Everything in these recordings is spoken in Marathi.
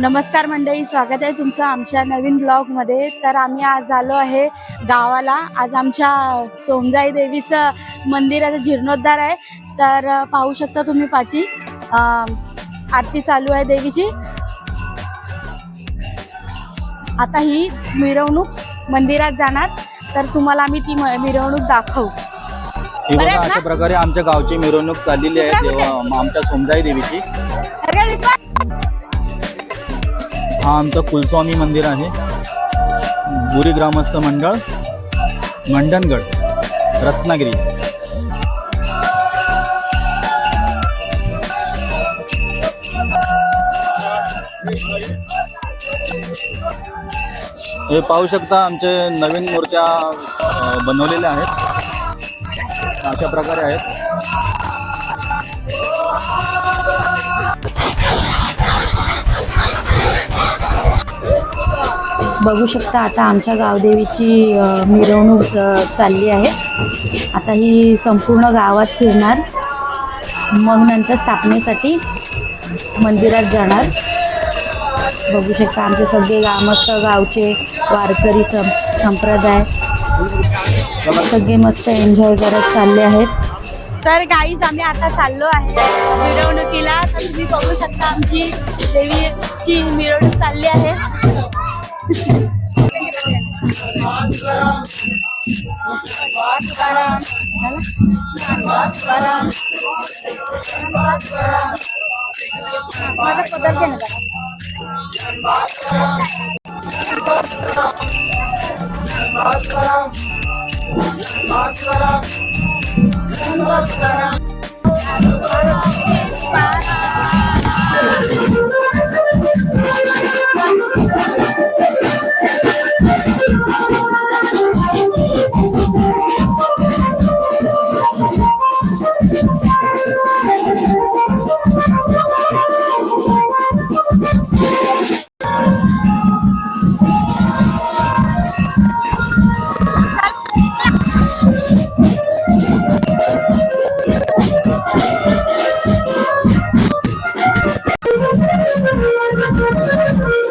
नमस्कार मंडळी स्वागत आहे तुमचं आमच्या नवीन ब्लॉगमध्ये. तर आम्ही आज आलो आहे गावाला. आज आमच्या सोमजाई देवीचं मंदिराचा जीर्णोद्धार आहे. तर पाहू शकता तुम्ही पाठी. आरती चालू आहे देवीची. आता ही मिरवणूक मंदिरात जाणार. तर तुम्हाला आम्ही ती मिरवणूक दाखवू? अशा प्रकारे आमच्या गावची मिरवणूक चाललेली आहे. आमच्या सोमजाई देवीची! हा आमचं कुलस्वामी मंदिर आहे. बुरी ग्रामस्थ मंडळ मंडणगड रत्नागिरी. हे पाहू शकता आमचे नवीन मूर्त्या बनवलेल्या आहेत. अशा प्रकारे आहेत. बघू शकता आता आमच्या गावदेवीची मिरवणूक चालली आहे. आता ही संपूर्ण गावात फिरणार. मग नंतर स्थापनेसाठी मंदिरात जाणार. बघू शकता आमचे सगळे ग्रामस्थ गावचे वारकरी सं संप्रदाय. सगळे मस्त एन्जॉय करत चालले आहेत. तर गाईज आम्ही आता चाललो आहे मिरवणुकीला. तर तुम्ही बघू शकता आमची देवीची मिरवणूक चालली आहे. माझा पदर दे ना जरा.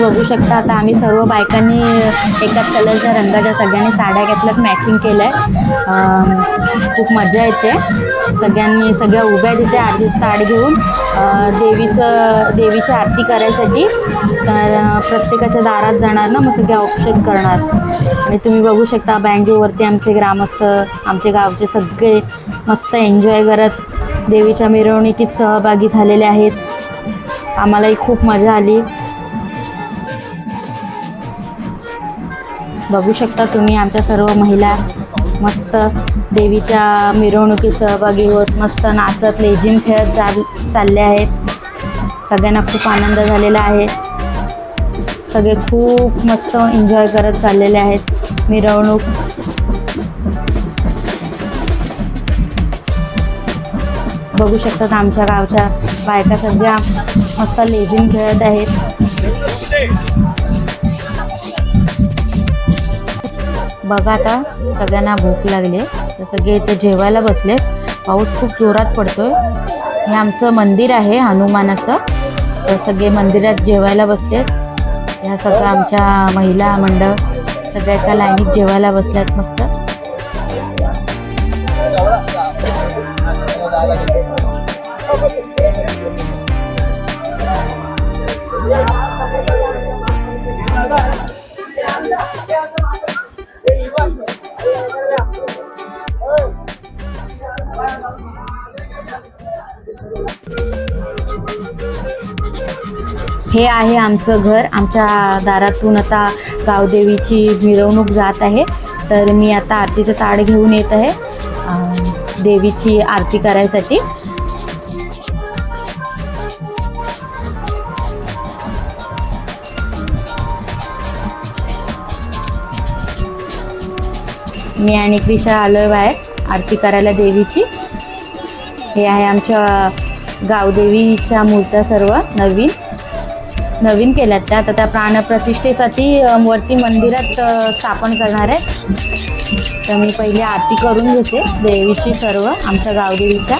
बघू शकता. आता आम्ही सर्व बायकांनी एकाच कलरच्या रंगाच्या सगळ्यांनी साड्या घेतल्यात मॅचिंग केलं आहे खूप मजा येते. सगळ्यांनी सगळ्या उभ्या तिथे आरती ताड घेऊन देवीचं देवीची आरती करायसाठी तर प्रत्येकाच्या दारात जाणार ना मग सगळे औक्षण करणार. आणि तुम्ही बघू शकता बँजोवरती आमचे ग्रामस्थ आमचे गावचे सगळे मस्त एन्जॉय करत देवीच्या मिरवणुकीत सहभागी झालेले आहेत. आम्हालाही खूप मजा आली. बघू शकता तुम्ही आमच्या सर्व महिला मस्त देवीच्या मिरवणुकीत सहभागी होत मस्त नाचत लेझिम खेळत चाल चालले आहेत. सगळ्यांना खूप आनंद झालेला आहे. सगळे खूप मस्त एन्जॉय करत चाललेले आहेत. मिरवणूक. बघू शकतात आमच्या गावच्या बायका सगळ्या मस्त लेझिम खेळत आहेत. बघा आता सगळ्यांना भूक लागली तर सगळे इथे जेवायला बसले पाऊस खूप जोरात पडतोय. हे आमचं मंदिर आहे हनुमानाचं. तर सगळे मंदिरात जेवायला बसले ह्या सगळं आमच्या महिला मंडळ सगळ्या एका लाईनीत जेवायला बसल्यात मस्त. हे आहे आमचं घर. आमच्या दारातून आता गावदेवीची मिरवणूक जात आहे. तर मी आता आरतीचं ताड घेऊन येत आहे देवीची आरती करायसाठी. मी आणि क्रिशा आलोय बाहेर आरती करायला देवीची. हे आहे आमच्या गावदेवीच्या मूर्त्या सर्व नवीन. नवीन केल्यात त्या. आता त्या प्राणप्रतिष्ठेसाठी वरती मंदिरात स्थापन करणार आहे तर मी पहिले आरती करून घेते देवीची सर्व आमच्या गावदेवीच्या.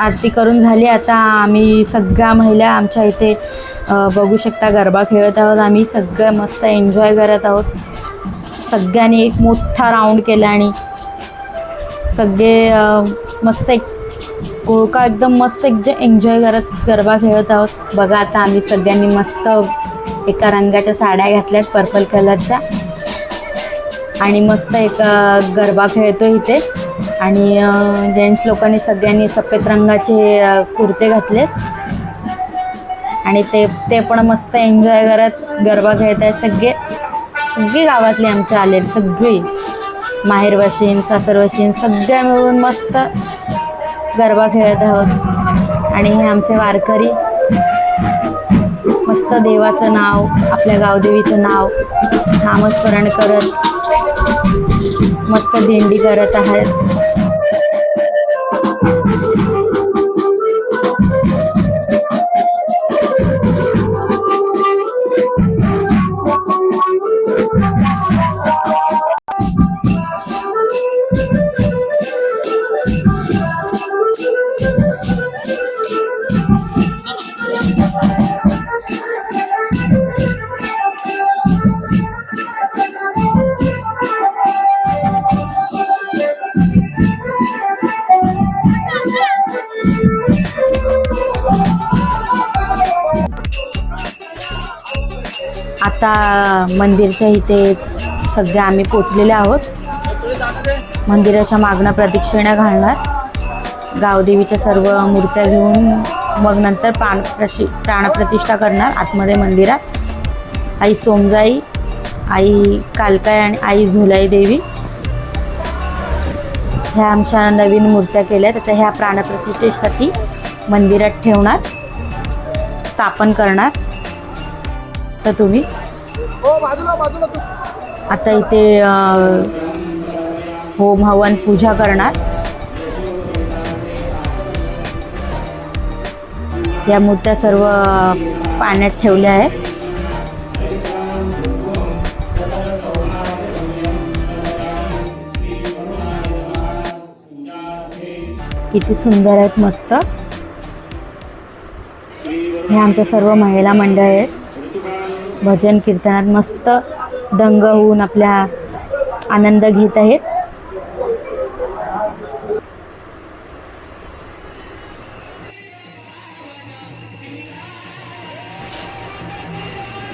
आरती करून झाली. आता आम्ही सगळ्या महिला आमच्या इथे बघू शकता गरबा खेळत आहोत. आम्ही सगळं मस्त एन्जॉय करत आहोत. सगळ्यांनी एक मोठा राऊंड केला आणि सगळे मस्त एक गोळका एकदम मस्त एकदम एन्जॉय करत गरबा खेळत आहोत. बघा आता आम्ही सगळ्यांनी मस्त एका रंगाच्या साड्या घातल्यात पर्पल कलरच्या आणि मस्त एक गरबा खेळतो इथे. आणि जेंट्स लोकांनी सगळ्यांनी सफेद रंगाचे कुर्ते घातलेत. आणि ते ते पण मस्त एन्जॉय करत गरबा खेळत आहेत. सगळे सगळी गावातली आमच्या आले सगळी. माहेर वशीन सासर वशीन सगळ्या मिळून मस्त गरबा खेळत आहोत. आणि हे आमचे वारकरी. मस्त देवाचं नाव आपल्या गावदेवीचं नाव नामस्मरण करत मस्त दिंडी करत आहेत. आता मंदिरच्या इथे सध्या आम्ही पोचलेले आहोत. मंदिराच्या मागणं प्रदक्षिणा घालणार. गावदेवीच्या सर्व मूर्त्या घेऊन मग नंतर प्राण प्रशि प्राणप्रतिष्ठा करणार आतमध्ये मंदिरात. आई सोमजाई आई कालकाई आणि आई झुलाई देवी. ह्या आमच्या नवीन मूर्त्या केल्या आहेत ह्या प्राणप्रतिष्ठेसाठी मंदिरात ठेवणार स्थापन करणार. तर तुम्ही आता इथे होम हवन पूजा करणार. या मूर्त्या सर्व पाण्यात ठेवल्या आहेत. किती सुंदर आहेत मस्त. हे आमच्या सर्व महिला मंडळ आहेत. भजन कीर्तनात मस्त दंग होऊन आपल्या आनंद घेत आहेत.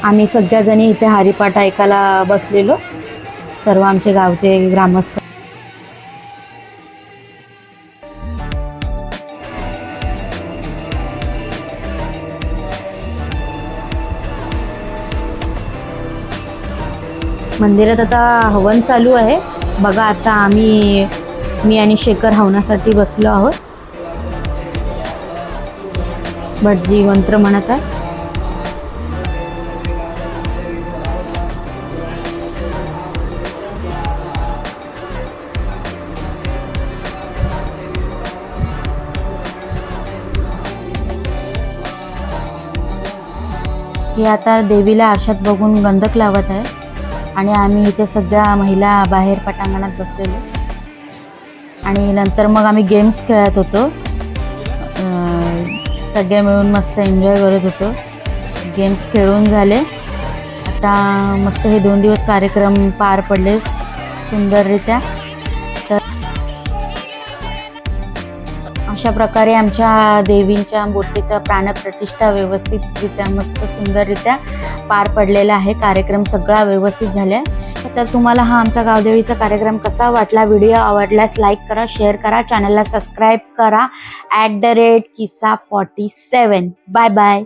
आम्ही सगळ्याजणी इथे हरिपाठ ऐकायला बसलेलो. सर्व आमचे गावचे ग्रामस्थ मंदिरात आता हवन चालू आहे. बघा आता आम्ही मी आणि शेखर हवनासाठी बसलो आहोत. भटजी मंत्र म्हणत आहे हे आता देवीला आरशात बघून गंधक लावत आहे. आणि आम्ही इथे सध्या महिला बाहेर पटांगणात बसलेलो. आणि नंतर मग आम्ही गेम्स खेळत होतो. सगळे मिळून मस्त एन्जॉय करत होतो. गेम्स खेळून झाले. आता मस्त हे दोन दिवस कार्यक्रम पार पडले सुंदररित्या. अशा प्रकारे आमच्या देवींच्या मूर्तीचा प्राणप्रतिष्ठा व्यवस्थितरित्या मस्त सुंदररित्या पार पडलेला आहे. कार्यक्रम सगळा व्यवस्थित झाला तर तुम्हाला हा आमचा गावदेवीचा कार्यक्रम कसा वाटला? व्हिडिओ आवडल्यास लाईक करा शेअर करा चॅनलला सबस्क्राईब करा. ॲट द रेट किस्सा फॉर्टी सेवन. Bye bye.